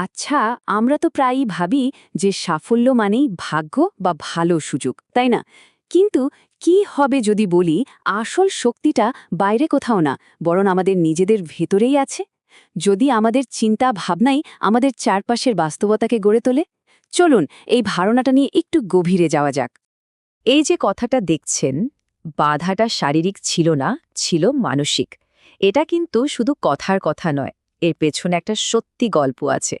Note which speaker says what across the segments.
Speaker 1: আচ্ছা আমরা তো প্রায়ই ভাবি যে সাফল্য মানেই ভাগ্য বা ভালো সুযোগ, তাই না? কিন্তু কি হবে যদি বলি, আসল শক্তিটা বাইরে কোথাও না, বরং আমাদের নিজেদের ভেতরেই আছে? যদি আমাদের চিন্তা ভাবনাই আমাদের চারপাশের বাস্তবতাকে গড়ে তোলে? চলুন, এই ধারণাটা নিয়ে একটু গভীরে যাওয়া যাক।
Speaker 2: এই যে কথাটা দেখছেন, বাধাটা শারীরিক ছিল না, ছিল মানসিক। এটা কিন্তু শুধু কথার কথা নয়। এর পেছনে একটা সত্যি গল্প আছে।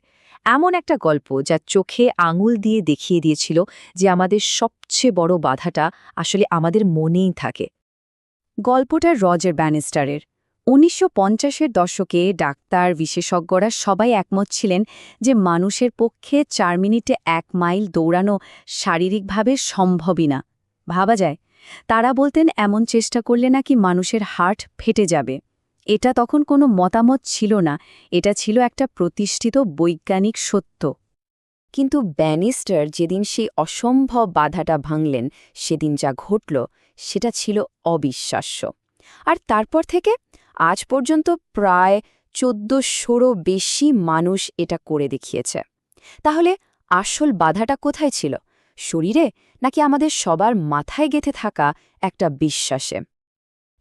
Speaker 2: এমন একটা গল্প যা চোখে আঙুল দিয়ে দেখিয়ে দিয়েছিল যে আমাদের সবচেয়ে বড় বাধাটা আসলে আমাদের মনেই থাকে। গল্পটা রজার ব্যানিস্টারের। উনিশশো পঞ্চাশের দশকে ডাক্তার বিশেষজ্ঞরা সবাই একমত ছিলেন যে মানুষের পক্ষে চার মিনিটে এক মাইল দৌড়ানো শারীরিকভাবে সম্ভবই না। ভাবা যায়, তারা বলতেন এমন চেষ্টা করলে নাকি মানুষের হার্ট ফেটে যাবে। এটা তখন কোনো মতামত ছিল না, এটা ছিল একটা প্রতিষ্ঠিত বৈজ্ঞানিক সত্য। কিন্তু ব্যানিস্টার যেদিন সেই অসম্ভব বাধাটা ভাঙলেন, সেদিন যা ঘটল, সেটা ছিল অবিশ্বাস্য। আর তারপর থেকে আজ পর্যন্ত প্রায় চোদ্দশোরও বেশি মানুষ এটা করে দেখিয়েছে। তাহলে আসল বাধাটা কোথায় ছিল? শরীরে? নাকি আমাদের সবার মাথায় গেঁথে থাকা একটা বিশ্বাসে?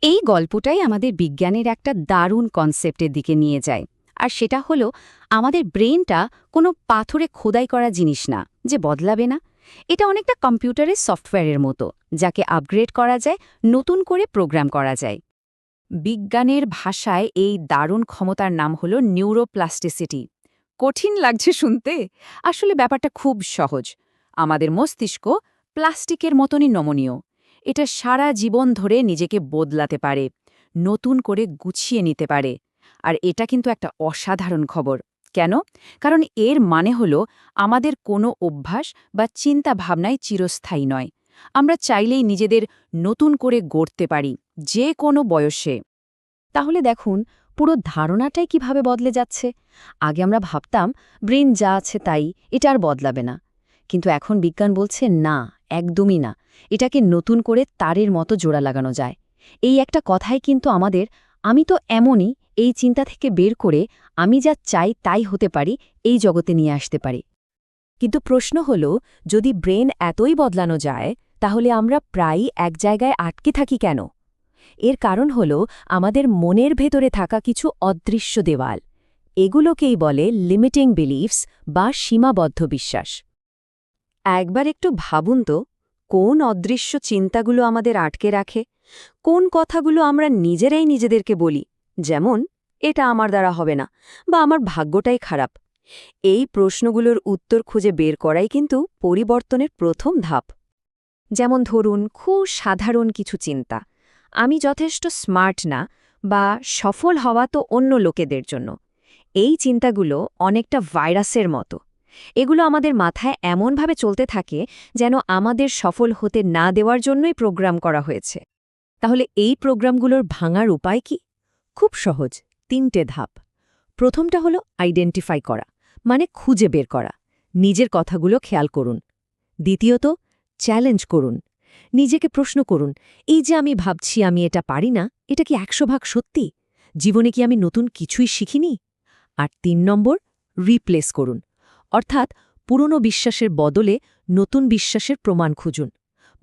Speaker 2: এই গল্পটাই আমাদের বিজ্ঞানের একটা দারুণ কনসেপ্টের দিকে নিয়ে যায়। আর সেটা হলো, আমাদের ব্রেনটা কোনো পাথরে খোদাই করা জিনিস না, যে বদলাবে না। এটা অনেকটা কম্পিউটারের সফটওয়্যারের মতো, যাকে আপগ্রেড করা যায়, নতুন করে প্রোগ্রাম করা যায়। বিজ্ঞানের ভাষায় এই দারুণ ক্ষমতার নাম হল নিউরোপ্লাস্টিসিটি। কঠিন লাগছে শুনতে। আসলে ব্যাপারটা খুব সহজ। আমাদের মস্তিষ্ক প্লাস্টিকের মতনই নমনীয়। এটা সারা জীবন ধরে নিজেকে বদলাতে পারে, নতুন করে গুছিয়ে নিতে পারে। আর এটা কিন্তু একটা অসাধারণ খবর। কেন? কারণ এর মানে হল আমাদের কোনো অভ্যাস বা চিন্তা ভাবনায় চিরস্থায়ী নয়। আমরা চাইলেই নিজেদের নতুন করে গড়তে পারি, যে কোনো বয়সে। তাহলে দেখুন, পুরো ধারণাটাই কীভাবে বদলে যাচ্ছে? আগে আমরা ভাবতাম ব্রেন যা আছে তাই, এটা আর বদলাবে না। কিন্তু এখন বিজ্ঞান বলছে, না, একদমই না। এটাকে নতুন করে তারের মতো জোড়া লাগানো যায়। এই একটা কথাই কিন্তু আমাদের, আমি তো এমনই এই চিন্তা থেকে বের করে আমি যা চাই তাই হতে পারি, এই জগতে নিয়ে আসতে পারি। কিন্তু প্রশ্ন হল, যদি ব্রেন এতই বদলানো যায়, তাহলে আমরা প্রায়ই এক জায়গায় আটকে থাকি কেন? এর কারণ হল, আমাদের মনের ভেতরে থাকা কিছু অদৃশ্য দেওয়াল। এগুলোকেই বলে লিমিটিং বিলিভস বা সীমাবদ্ধ বিশ্বাস। একবার একটু ভাবুন তো কোন অদৃশ্য চিন্তাগুলো আমাদের আটকে রাখে, কোন কথাগুলো আমরা নিজেরাই নিজেদেরকে বলি, যেমন, এটা আমার দ্বারা হবে না বা আমার ভাগ্যটাই খারাপ এই প্রশ্নগুলোর উত্তর খুঁজে বের করাই কিন্তু পরিবর্তনের প্রথম ধাপ। যেমন ধরুন, খুব সাধারণ কিছু চিন্তা। আমি যথেষ্ট স্মার্ট না বা সফল হওয়া তো অন্য লোকেদের জন্য। এই চিন্তাগুলো অনেকটা ভাইরাসের মতো। এগুলো আমাদের মাথায় এমনভাবে চলতে থাকে যেন আমাদের সফল হতে না দেওয়ার জন্যই প্রোগ্রাম করা হয়েছে। তাহলে এই প্রোগ্রামগুলোর ভাঙার উপায় কি? খুব সহজ, তিনটে ধাপ। প্রথমটা হলো আইডেন্টিফাই করা মানে খুঁজে বের করা, নিজের কথাগুলো খেয়াল করুন। দ্বিতীয়ত চ্যালেঞ্জ করুন, নিজেকে প্রশ্ন করুন, এই যে আমি ভাবছি আমি এটা পারি না, এটা কি একশো ভাগ সত্যি? জীবনে কি আমি নতুন কিছুই শিখিনি? আর তিন নম্বর রিপ্লেস করুন অর্থাৎ পুরনো বিশ্বাসের বদলে নতুন বিশ্বাসের প্রমাণ খুঁজুন।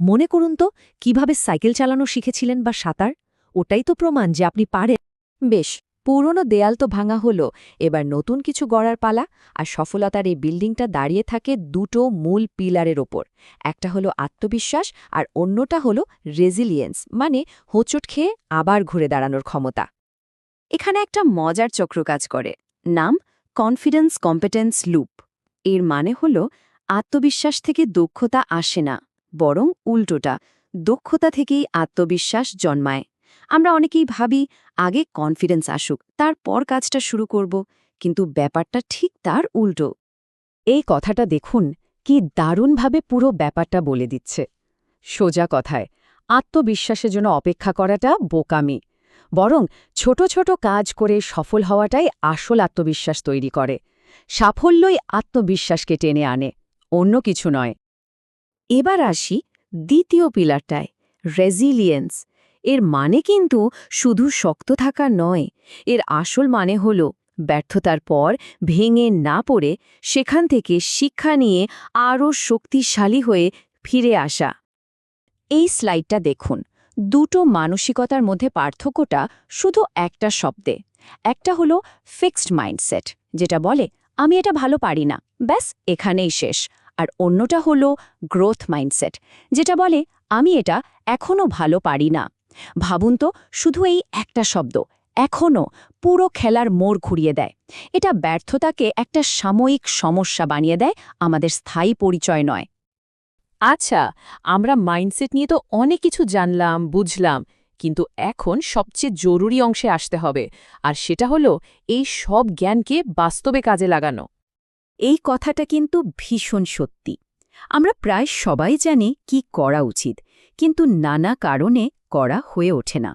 Speaker 2: মনে করুন তো, কীভাবে সাইকেল চালানো শিখেছিলেন বা সাঁতার? ওটাই তো প্রমাণ যে আপনি পারেন। বেশ, পুরনো দেয়াল তো ভাঙা হলো, এবার নতুন কিছু গড়ার পালা, আর সফলতার এই বিল্ডিংটা দাঁড়িয়ে থাকে দুটো মূল পিলারের ওপর। একটা হলো আত্মবিশ্বাস, আর অন্যটা হলো রেজিলিয়েন্স মানে হোঁচট খেয়ে আবার ঘুরে দাঁড়ানোর ক্ষমতা। এখানে একটা মজার চক্র কাজ করে, নাম কনফিডেন্স কম্পিটেন্স লুপ। এর মানে হল আত্মবিশ্বাস থেকে দক্ষতা আসে না, বরং উল্টোটা, দক্ষতা থেকেই আত্মবিশ্বাস জন্মায়। আমরা অনেকেই ভাবি, আগে কনফিডেন্স আসুক, তারপর কাজটা শুরু করব, কিন্তু ব্যাপারটা ঠিক তার উল্টো। এই কথাটা দেখুন, কি দারুণভাবে পুরো ব্যাপারটা বলে দিচ্ছে। সোজা কথায়, আত্মবিশ্বাসের জন্য অপেক্ষা করাটা বোকামি, বরং ছোট ছোট কাজ করে সফল হওয়াটাই আসল আত্মবিশ্বাস তৈরি করে। সাফল্যই আত্মবিশ্বাসকে টেনে আনে, অন্য কিছু নয়। এবার আসি দ্বিতীয় পিলারটায়, রেজিলিয়েন্স। এর মানে কিন্তু শুধু শক্ত থাকা নয়, এর আসল মানে হল ব্যর্থতার পর ভেঙে না পড়ে সেখান থেকে শিক্ষা নিয়ে আরও শক্তিশালী হয়ে ফিরে আসা। এই স্লাইডটা দেখুন, দুটো মানসিকতার মধ্যে পার্থক্যটা শুধু একটা শব্দে, একটা হলো ফিক্সড মাইন্ডসেট। যেটা বলে, আমি এটা ভালো পারি না। ব্যাস, এখানেই শেষ। আর অন্যটা হলো গ্রোথ মাইন্ডসেট যেটা বলে, আমি এটা এখনও ভালো পারি না। ভাবুন তো, শুধু এই একটা শব্দ এখনও পুরো খেলার মোড় ঘুরিয়ে দেয়। এটা ব্যর্থতাকে একটা সাময়িক সমস্যা বানিয়ে দেয়, আমাদের স্থায়ী পরিচয় নয়।
Speaker 3: আচ্ছা আমরা মাইন্ডসেট নিয়ে তো অনেক কিছু জানলাম, বুঝলাম। কিন্তু এখন সবচেয়ে জরুরি অংশে আসতে হবে, আর সেটা হলো এই সব জ্ঞানকে বাস্তবে কাজে লাগানো।
Speaker 2: এই কথাটা কিন্তু ভীষণ সত্যি। আমরা প্রায় সবাই জানি কি করা উচিত, কিন্তু নানা কারণে করা হয়ে ওঠে না।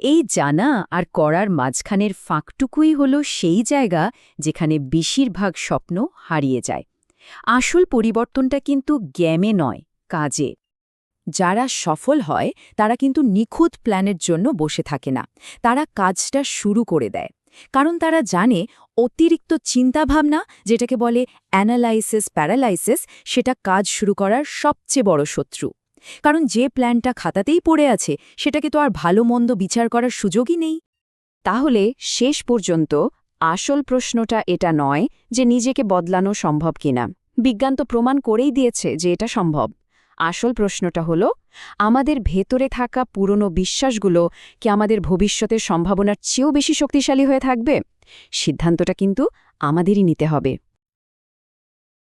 Speaker 2: এই জানা আর করার মাঝখানের ফাঁকটুকুই হল সেই জায়গা যেখানে বেশিরভাগ স্বপ্ন হারিয়ে যায়। আসল পরিবর্তনটা কিন্তু জ্ঞামে নয়, কাজে। যারা সফল হয়, তারা কিন্তু নিখুঁত প্ল্যানের জন্য বসে থাকে না। তারা কাজটা শুরু করে দেয়। কারণ তারা জানে, অতিরিক্ত চিন্তাভাবনা, যেটাকে বলে অ্যানালাইসিস প্যারালাইসিস, সেটা কাজ শুরু করার সবচেয়ে বড় শত্রু। কারণ যে প্ল্যানটা খাতাতেই পড়ে আছে, সেটাকে তো আর ভালো মন্দ বিচার করার সুযোগই নেই। তাহলে শেষ পর্যন্ত আসল প্রশ্নটা এটা নয় যে নিজেকে বদলানো সম্ভব কিনা। বিজ্ঞান তো প্রমাণ করেই দিয়েছে যে এটা সম্ভব। আসল প্রশ্নটা হলো, আমাদের ভেতরে থাকা পুরনো বিশ্বাসগুলো কি আমাদের ভবিষ্যতের সম্ভাবনার চেয়েও বেশি শক্তিশালী হয়ে থাকবে? সিদ্ধান্তটা কিন্তু আমাদেরই নিতে হবে।